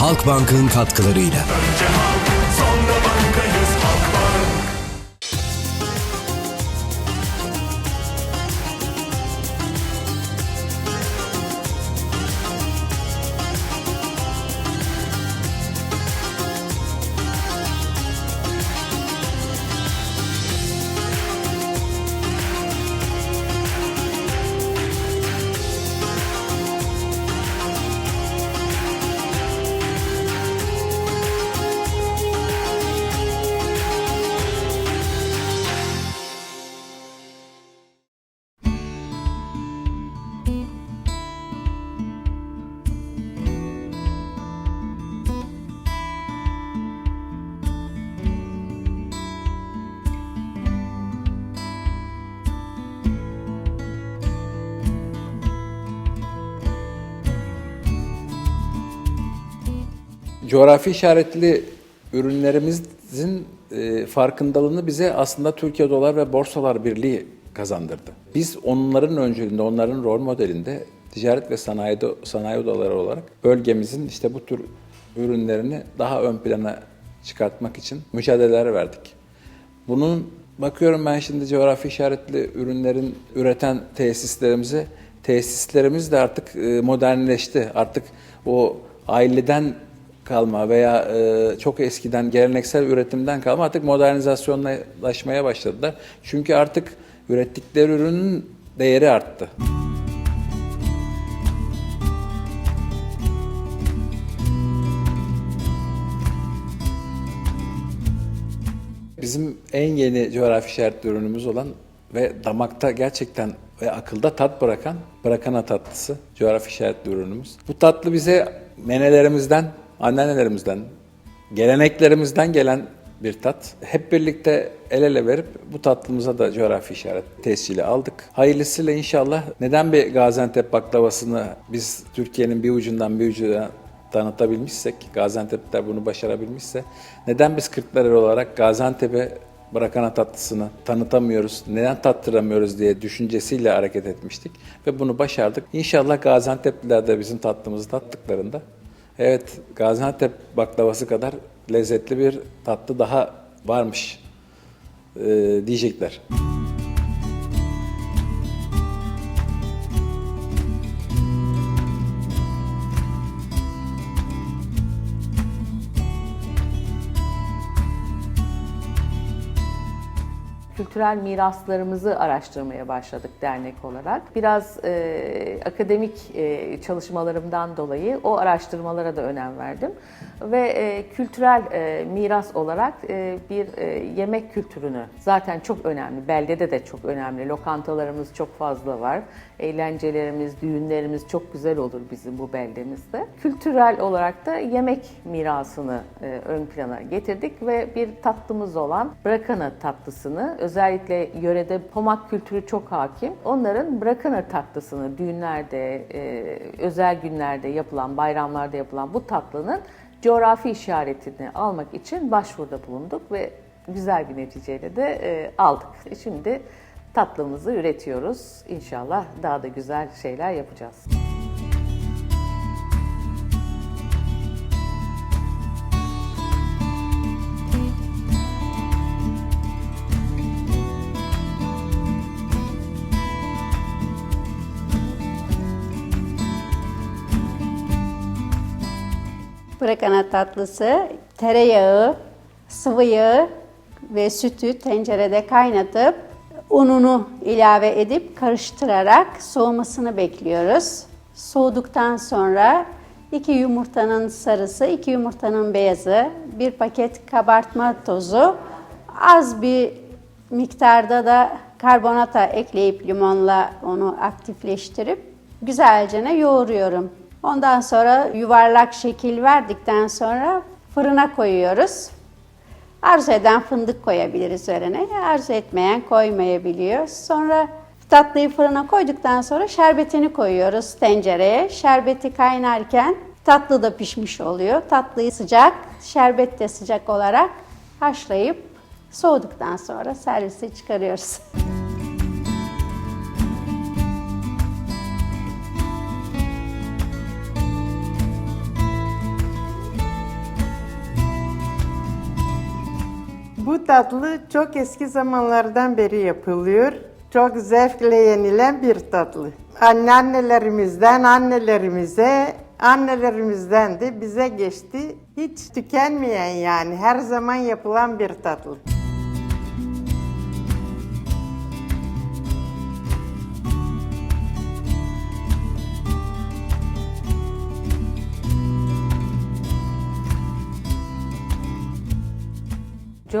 Halkbank'ın katkılarıyla. Coğrafi işaretli ürünlerimizin e, farkındalığını bize aslında Türkiye Dolar ve Borsalar Birliği kazandırdı. Biz onların öncülüğünde, onların rol modelinde ticaret ve sanayi, sanayi odaları olarak bölgemizin işte bu tür ürünlerini daha ön plana çıkartmak için mücadeleler verdik. Bunun bakıyorum ben şimdi coğrafi işaretli ürünlerin üreten tesislerimize tesislerimiz de artık e, modernleşti. Artık o aileden kalma veya e, çok eskiden geleneksel üretimden kalma artık modernizasyonlaşmaya başladılar. Çünkü artık ürettikleri ürünün değeri arttı. Bizim en yeni coğrafi işaretli ürünümüz olan ve damakta gerçekten ve akılda tat bırakan bırakana tatlısı coğrafi işaretli ürünümüz. Bu tatlı bize menelerimizden, anneannelerimizden, geleneklerimizden gelen bir tat. Hep birlikte el ele verip bu tatlımıza da coğrafi işaret tescili aldık. Hayırlısıyla inşallah neden bir Gaziantep baklavasını biz Türkiye'nin bir ucundan bir ucuna tanıtabilmişsek, Gaziantep'te bunu başarabilmişse, neden biz Kırklareli olarak Gaziantep'e bırakana tatlısını tanıtamıyoruz, neden tattıramıyoruz diye düşüncesiyle hareket etmiştik ve bunu başardık. İnşallah Gaziantep'liler de bizim tatlımızı tattıklarında, evet Gaziantep baklavası kadar lezzetli bir tatlı daha varmış e, diyecekler. Kültürel miraslarımızı araştırmaya başladık dernek olarak. Biraz e, akademik e, çalışmalarımdan dolayı o araştırmalara da önem verdim. Ve e, kültürel e, miras olarak e, bir e, yemek kültürünü zaten çok önemli, beldede de çok önemli. Lokantalarımız çok fazla var. Eğlencelerimiz, düğünlerimiz çok güzel olur bizim bu beldemizde. Kültürel olarak da yemek mirasını e, ön plana getirdik ve bir tatlımız olan brakana tatlısını özellikle yörede pomak kültürü çok hakim. Onların brakana tatlısını düğünlerde, e, özel günlerde yapılan, bayramlarda yapılan bu tatlının coğrafi işaretini almak için başvuruda bulunduk ve güzel bir neticeyle de e, aldık. Şimdi tatlımızı üretiyoruz. İnşallah daha da güzel şeyler yapacağız. Bırakana tatlısı tereyağı, sıvı yağı ve sütü tencerede kaynatıp ununu ilave edip karıştırarak soğumasını bekliyoruz. Soğuduktan sonra iki yumurtanın sarısı, iki yumurtanın beyazı, bir paket kabartma tozu, az bir miktarda da karbonata ekleyip limonla onu aktifleştirip güzelce yoğuruyorum. Ondan sonra yuvarlak şekil verdikten sonra fırına koyuyoruz. Arzu eden fındık koyabilir üzerine, arzu etmeyen koymayabiliyor. Sonra tatlıyı fırına koyduktan sonra şerbetini koyuyoruz tencereye. Şerbeti kaynarken tatlı da pişmiş oluyor. Tatlıyı sıcak, şerbet de sıcak olarak haşlayıp soğuduktan sonra servise çıkarıyoruz. Bu tatlı çok eski zamanlardan beri yapılıyor. Çok zevkle yenilen bir tatlı. Anneannelerimizden annelerimize, annelerimizden de bize geçti. Hiç tükenmeyen yani her zaman yapılan bir tatlı.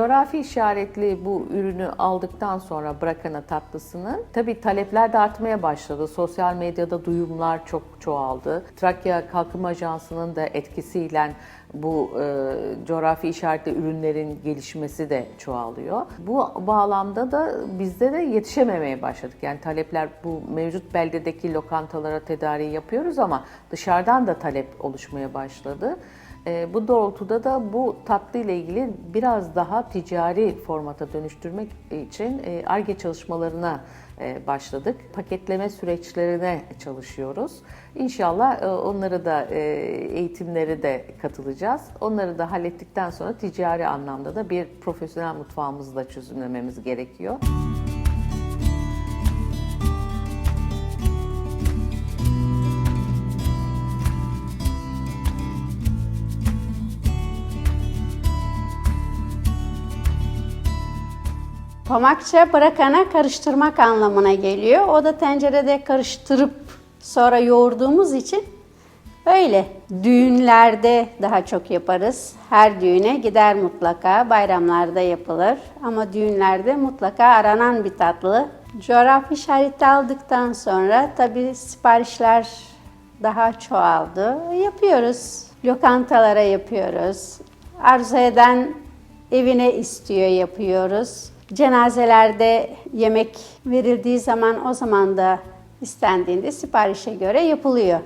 Coğrafi işaretli bu ürünü aldıktan sonra bırakana tatlısını tabii talepler de artmaya başladı. Sosyal medyada duyumlar çok çoğaldı. Trakya Kalkınma Ajansı'nın da etkisiyle bu e, coğrafi işaretli ürünlerin gelişmesi de çoğalıyor. Bu bağlamda da bizde de yetişememeye başladık. Yani talepler bu mevcut beldedeki lokantalara tedariği yapıyoruz ama dışarıdan da talep oluşmaya başladı. E, bu doğrultuda da bu tatlı ile ilgili biraz daha ticari formata dönüştürmek için e, ARGE çalışmalarına e, başladık. Paketleme süreçlerine çalışıyoruz. İnşallah e, onları da e, eğitimleri de katılacağız. Onları da hallettikten sonra ticari anlamda da bir profesyonel mutfağımızı da çözümlememiz gerekiyor. Pamakça bırakana karıştırmak anlamına geliyor. O da tencerede karıştırıp sonra yoğurduğumuz için öyle. Düğünlerde daha çok yaparız. Her düğüne gider mutlaka. Bayramlarda yapılır. Ama düğünlerde mutlaka aranan bir tatlı. Coğrafi işareti aldıktan sonra tabii siparişler daha çoğaldı. Yapıyoruz. Lokantalara yapıyoruz. Arzu eden evine istiyor yapıyoruz. Cenazelerde yemek verildiği zaman o zaman da istendiğinde siparişe göre yapılıyor.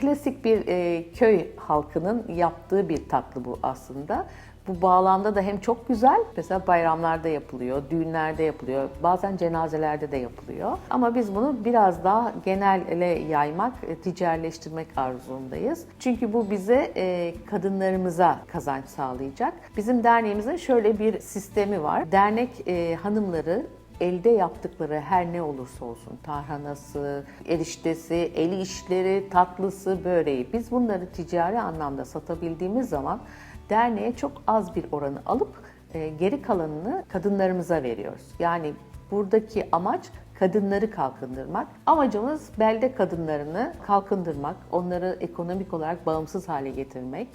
Klasik bir e, köy halkının yaptığı bir tatlı bu aslında. Bu bağlamda da hem çok güzel, mesela bayramlarda yapılıyor, düğünlerde yapılıyor, bazen cenazelerde de yapılıyor. Ama biz bunu biraz daha genele yaymak, e, ticaretleştirmek arzusundayız. Çünkü bu bize e, kadınlarımıza kazanç sağlayacak. Bizim derneğimizin şöyle bir sistemi var. Dernek e, hanımları elde yaptıkları her ne olursa olsun tarhanası, eriştesi, el işleri, tatlısı, böreği biz bunları ticari anlamda satabildiğimiz zaman derneğe çok az bir oranı alıp e, geri kalanını kadınlarımıza veriyoruz. Yani buradaki amaç kadınları kalkındırmak. Amacımız belde kadınlarını kalkındırmak, onları ekonomik olarak bağımsız hale getirmek.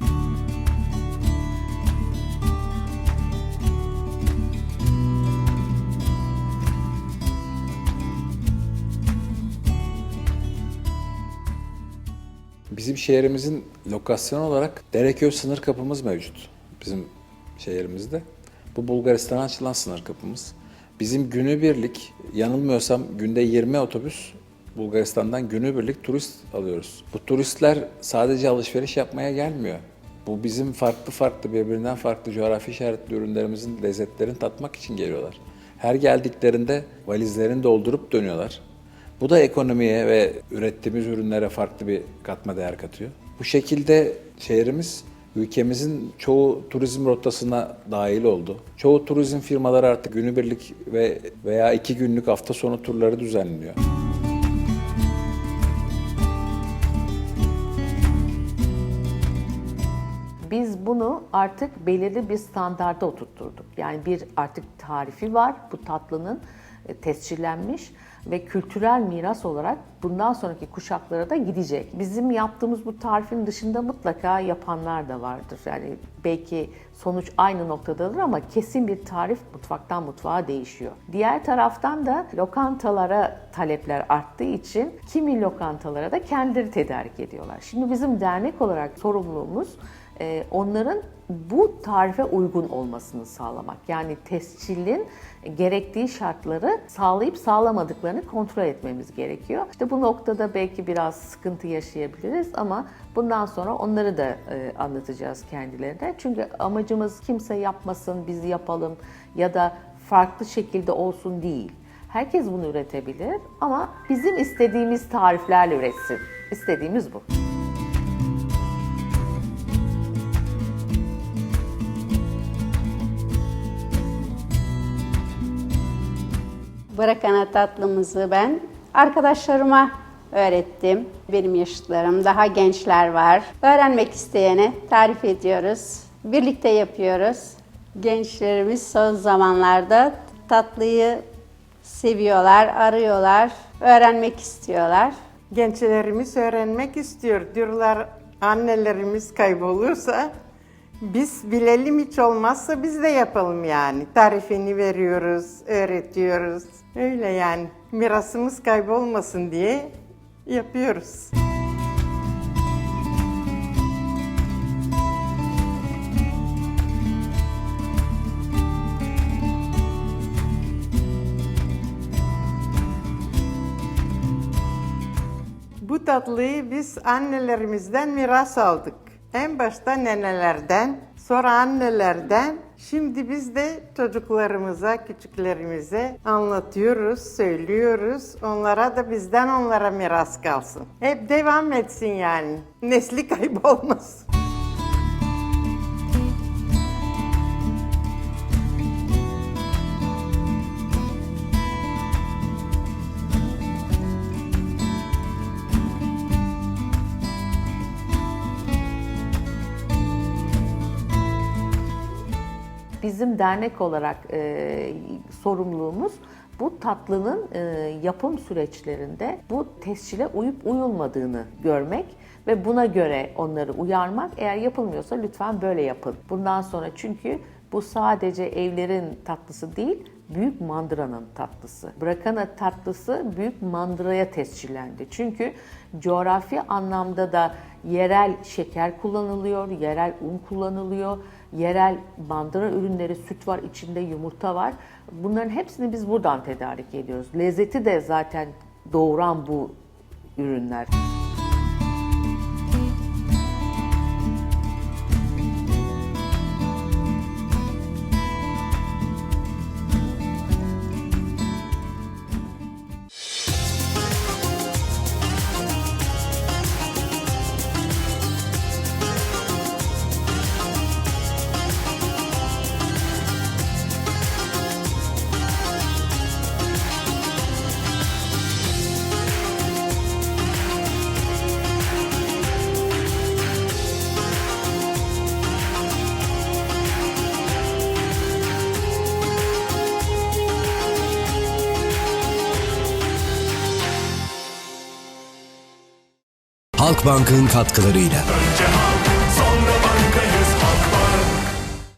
Bizim şehrimizin lokasyon olarak Dereköy sınır kapımız mevcut. Bizim şehrimizde. Bu Bulgaristan'a açılan sınır kapımız. Bizim günübirlik, yanılmıyorsam günde 20 otobüs Bulgaristan'dan günübirlik turist alıyoruz. Bu turistler sadece alışveriş yapmaya gelmiyor. Bu bizim farklı farklı birbirinden farklı coğrafi işaretli ürünlerimizin lezzetlerini tatmak için geliyorlar. Her geldiklerinde valizlerini doldurup dönüyorlar. Bu da ekonomiye ve ürettiğimiz ürünlere farklı bir katma değer katıyor. Bu şekilde şehrimiz ülkemizin çoğu turizm rotasına dahil oldu. Çoğu turizm firmaları artık günübirlik ve veya iki günlük hafta sonu turları düzenliyor. Biz bunu artık belirli bir standarda oturtturduk. Yani bir artık tarifi var bu tatlının e, tescillenmiş ve kültürel miras olarak bundan sonraki kuşaklara da gidecek. Bizim yaptığımız bu tarifin dışında mutlaka yapanlar da vardır. Yani belki sonuç aynı noktadadır ama kesin bir tarif mutfaktan mutfağa değişiyor. Diğer taraftan da lokantalara talepler arttığı için kimi lokantalara da kendileri tedarik ediyorlar. Şimdi bizim dernek olarak sorumluluğumuz e, onların bu tarife uygun olmasını sağlamak. Yani tescilin gerektiği şartları sağlayıp sağlamadıklarını kontrol etmemiz gerekiyor. İşte bu noktada belki biraz sıkıntı yaşayabiliriz ama bundan sonra onları da e, anlatacağız kendilerine. Çünkü amacımız kimse yapmasın, biz yapalım ya da farklı şekilde olsun değil. Herkes bunu üretebilir ama bizim istediğimiz tariflerle üretsin. İstediğimiz bu. Bırakana tatlımızı ben arkadaşlarıma öğrettim. Benim yaşıtlarım, daha gençler var. Öğrenmek isteyene tarif ediyoruz. Birlikte yapıyoruz. Gençlerimiz son zamanlarda tatlıyı seviyorlar, arıyorlar, öğrenmek istiyorlar. Gençlerimiz öğrenmek istiyor. Diyorlar annelerimiz kaybolursa biz bilelim hiç olmazsa biz de yapalım yani. Tarifini veriyoruz, öğretiyoruz. Öyle yani mirasımız kaybolmasın diye yapıyoruz. Bu tatlıyı biz annelerimizden miras aldık. En başta nenelerden, sonra annelerden. Şimdi biz de çocuklarımıza, küçüklerimize anlatıyoruz, söylüyoruz. Onlara da bizden onlara miras kalsın. Hep devam etsin yani. Nesli kaybolmasın. Bizim dernek olarak e, sorumluluğumuz bu tatlının e, yapım süreçlerinde bu tescile uyup uyulmadığını görmek ve buna göre onları uyarmak. Eğer yapılmıyorsa lütfen böyle yapın. Bundan sonra çünkü bu sadece evlerin tatlısı değil, Büyük Mandıra'nın tatlısı. Bırakana tatlısı Büyük Mandıra'ya tescillendi. Çünkü coğrafi anlamda da yerel şeker kullanılıyor, yerel un kullanılıyor, yerel bandıra ürünleri, süt var, içinde yumurta var. Bunların hepsini biz buradan tedarik ediyoruz. Lezzeti de zaten doğuran bu ürünler. Halkbank'ın katkılarıyla. Önce